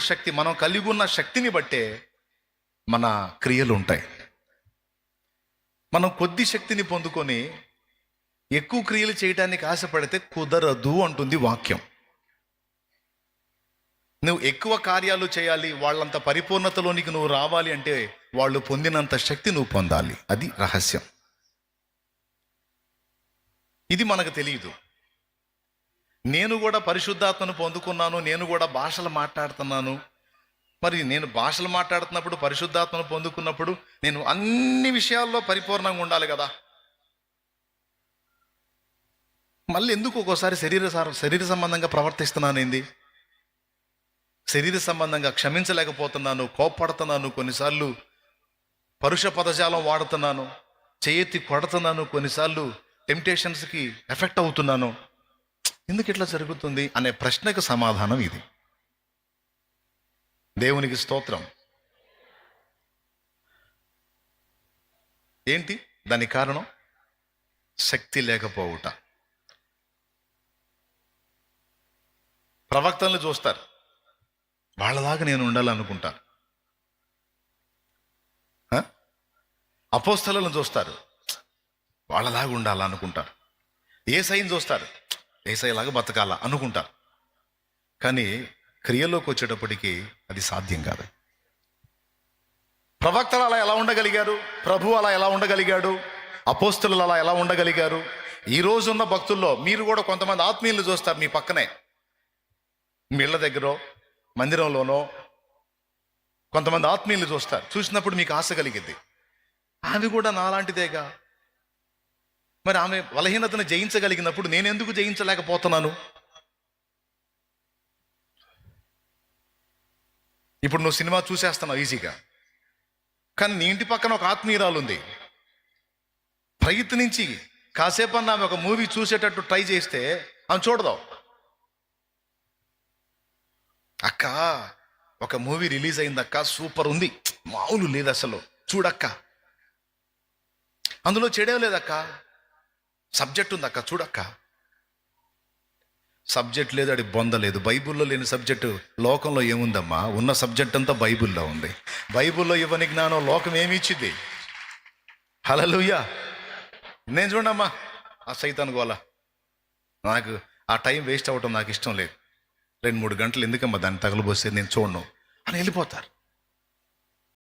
శక్తి మనం కలిగి ఉన్న శక్తిని బట్టే మన క్రియలు ఉంటాయి మనం కొద్ది శక్తిని పొందుకొని ఎక్కువ క్రియలు చేయడానికి ఆశపడితే కుదరదు అంటుంది వాక్యం. నువ్వు ఎక్కువ కార్యాలు చేయాలి వాళ్ళంత పరిపూర్ణతలోనికి నువ్వు రావాలి అంటే వాళ్ళు పొందినంత శక్తి నువ్వు పొందాలి. అది రహస్యం. ఇది మనకు తెలియదు. నేను కూడా పరిశుద్ధాత్మను పొందుకున్నాను నేను కూడా భాషలు మాట్లాడుతున్నాను. మరి నేను భాషలు మాట్లాడుతున్నప్పుడు పరిశుద్ధాత్మను పొందుకున్నప్పుడు నేను అన్ని విషయాల్లో పరిపూర్ణంగా ఉండాలి కదా. మళ్ళీ ఎందుకు ఒక్కోసారి శరీర సార- శరీర సంబంధంగా ప్రవర్తిస్తున్నాను ఏంది? శరీర సంబంధంగా క్షమించలేకపోతున్నాను కోప్పడుతున్నాను కొన్నిసార్లు పరుష పదజాలం వాడుతున్నాను చేయెత్తి కొడుతున్నాను కొన్నిసార్లు టెంప్టేషన్స్కి ఎఫెక్ట్ అవుతున్నాను. ఎందుకు ఇట్లా జరుగుతుంది అనే ప్రశ్నకు సమాధానం ఇది. దేవునికి స్తోత్రం. ఏంటి? దాని కారణం? శక్తి లేకపోవుట. ప్రవక్తలను చూస్తారు. వాళ్ళలాగా నేను ఉండాలనుకుంటాను. ఆ? అపోస్తలను చూస్తారు. వాళ్ళలాగా ఉండాలనుకుంటారు. ఏ సైన్ చూస్తారు? ఏసైలాగా బతకాల బతకాలా అనుకుంటారు. కానీ క్రియలోకి వచ్చేటప్పటికి అది సాధ్యం కాదు. ప్రవక్తలు అలా ఎలా ఉండగలిగారు? ప్రభు అలా ఎలా ఉండగలిగాడు? అపోస్తులు అలా ఎలా ఉండగలిగారు? ఈ రోజున్న భక్తుల్లో మీరు కూడా కొంతమంది ఆత్మీయులు చూస్తారు మీ పక్కనే. మీ ఇళ్ళ దగ్గర మందిరంలోనో కొంతమంది ఆత్మీయులు చూస్తారు. చూసినప్పుడు మీకు ఆశ కలిగింది ఆమె కూడా నాలాంటిదేగా? మరి ఆమె బలహీనతను జయించగలిగినప్పుడు నేను ఎందుకు జయించలేకపోతున్నాను? ఇప్పుడు నువ్వు సినిమా చూసేస్తున్నావు ఈజీగా. కానీ నీ ఇంటి పక్కన ఒక ఆత్మీయురాలు ఉంది. ప్రయత్నించి కాసేపు అన్న ఒక మూవీ చూసేటట్టు ట్రై చేస్తే ఆమె చూడదాం. అక్క ఒక మూవీ రిలీజ్ అయిందక్క సూపర్ ఉంది. మామూలు లేదు అసలు. చూడక్క. అందులో చెడే లేదక్క. సబ్జెక్ట్ ఉందక్క చూడక్క సబ్జెక్ట్ లేదు అది బొంద లేదు. బైబిల్లో లేని సబ్జెక్టు లోకంలో ఏముందమ్మా? ఉన్న సబ్జెక్ట్ అంతా బైబిల్లో ఉంది. బైబిల్లో ఇవ్వని జ్ఞానం లోకం ఏమి ఇచ్చింది? హలలుయ్యా నేను చూడమ్మా ఆ సైతాన్ గోల. నాకు ఆ టైం వేస్ట్ అవ్వటం నాకు ఇష్టం లేదు. రెండు మూడు గంటలు ఎందుకమ్మా దాన్ని తగలబోస్తే నేను చూడను. అని వెళ్ళిపోతారు.